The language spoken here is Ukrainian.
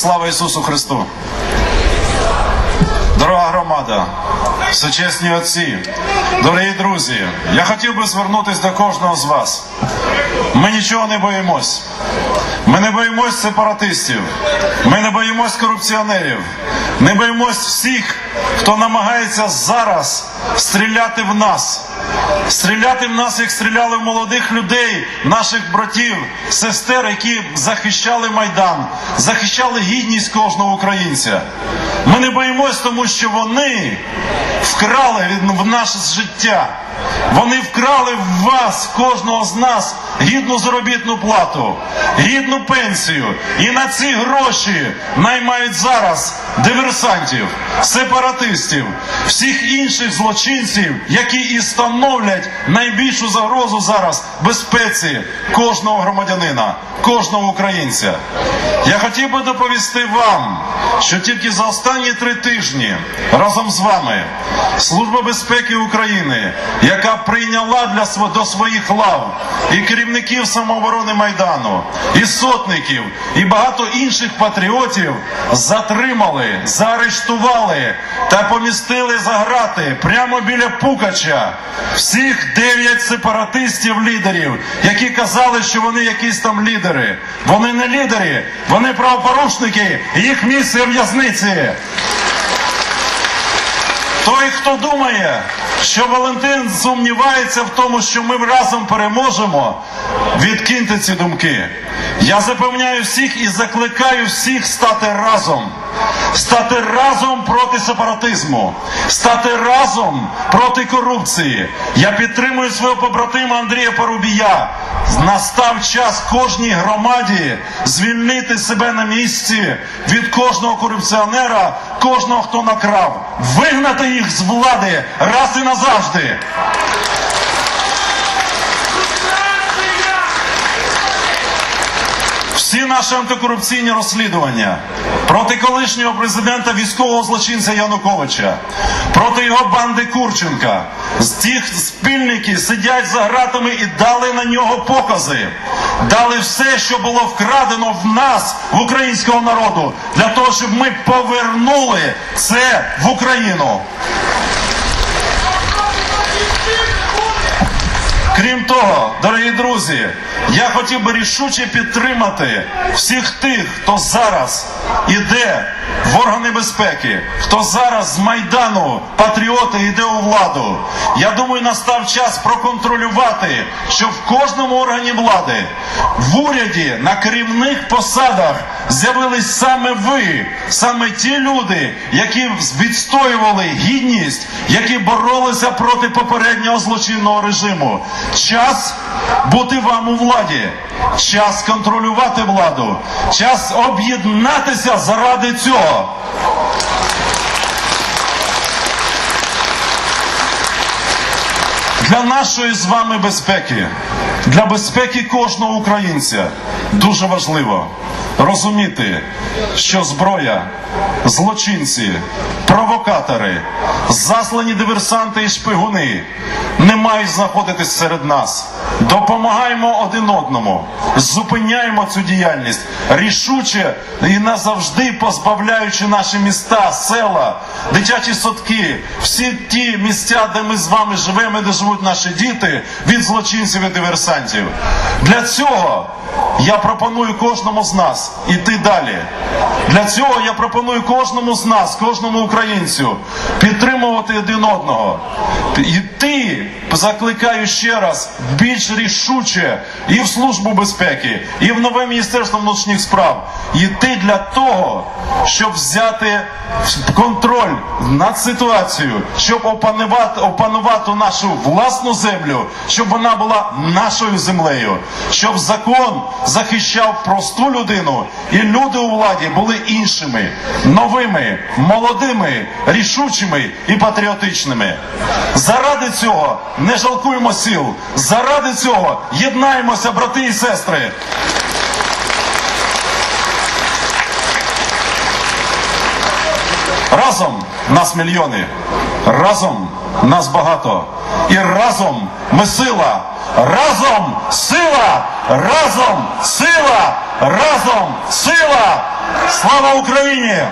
Слава Ісусу Христу! Дорога громада, сучасні отці, дорогі друзі, я хотів би звернутися до кожного з вас. Ми нічого не боїмось. Ми не боїмось сепаратистів, ми не боїмось корупціонерів, не боїмось всіх, хто намагається зараз стріляти в нас. Стріляти в нас, як стріляли в молодих людей, наших братів, сестер, які захищали Майдан, захищали гідність кожного українця. Ми не боїмось, тому що вони вкрали в наше життя. Вони вкрали в вас, кожного з нас, гідну заробітну плату, гідну пенсію. І на ці гроші наймають зараз диверсантів, сепаратистів, всіх інших злочинців, які і становлять найбільшу загрозу зараз безпеці кожного громадянина, кожного українця. Я хотів би доповісти вам, що тільки за останні три тижні разом з вами Служба безпеки України, яка прийняла для до своїх лав і керівників самооборони Майдану, і сотників, і багато інших патріотів затримали, заарештували та помістили за грати прямо біля Пукача всіх дев'ять сепаратистів-лідерів, які казали, що вони якісь там лідери. Вони не лідери, вони правопорушники, їх місце в'язниці. Той, хто думає, що Валентин сумнівається в тому, що ми разом переможемо, відкиньте ці думки. Я запевняю всіх і закликаю всіх стати разом. Стати разом проти сепаратизму, стати разом проти корупції. Я підтримую свого побратима Андрія Парубія. Настав час кожній громаді звільнити себе на місці від кожного корупціонера, кожного, хто накрав, вигнати їх з влади раз і назавжди. Всі наші антикорупційні розслідування проти колишнього президента військового злочинця Януковича, проти його банди Курченка, з тих спільники сидять за гратами і дали на нього покази, дали все, що було вкрадено в нас, в українського народу, для того, щоб ми повернули це в Україну. Крім того, дорогі друзі, я хотів би рішуче підтримати всіх тих, хто зараз іде в органи безпеки, хто зараз з Майдану, патріоти, йде у владу. Я думаю, настав час проконтролювати, щоб в кожному органі влади, в уряді, на керівних посадах з'явились саме ви, саме ті люди, які відстоювали гідність, які боролися проти попереднього злочинного режиму. Час бути вам у владі, час контролювати владу, час об'єднатися заради цього. Для нашої з вами безпеки, для безпеки кожного українця дуже важливо розуміти, що зброя, злочинці, провокатори, заслані диверсанти і шпигуни не мають знаходитись серед нас. Допомагаємо один одному, зупиняємо цю діяльність рішуче і назавжди позбавляючи наші міста, села, дитячі садки, всі ті місця, де ми з вами живемо, де живуть наші діти, від злочинців і диверсантів. Для цього я пропоную кожному з нас іти далі. Для цього я пропоную кожному з нас, кожному українцю підтримувати один одного. Іти, закликаю ще раз, більш рішуче і в службу безпеки, і в нове міністерство внутрішніх справ. Іти для того, щоб взяти контроль над ситуацією, щоб опанувати, опанувати нашу власну землю, щоб вона була нашою землею, щоб закон захищав просту людину, і люди у владі були іншими, новими, молодими, рішучими і патріотичними. Заради цього не жалкуємо сил. Заради цього єднаємося, брати і сестри. Разом нас мільйони, разом нас багато. І разом ми сила. Разом сила! Разом сила! Разом сила! Слава Україні!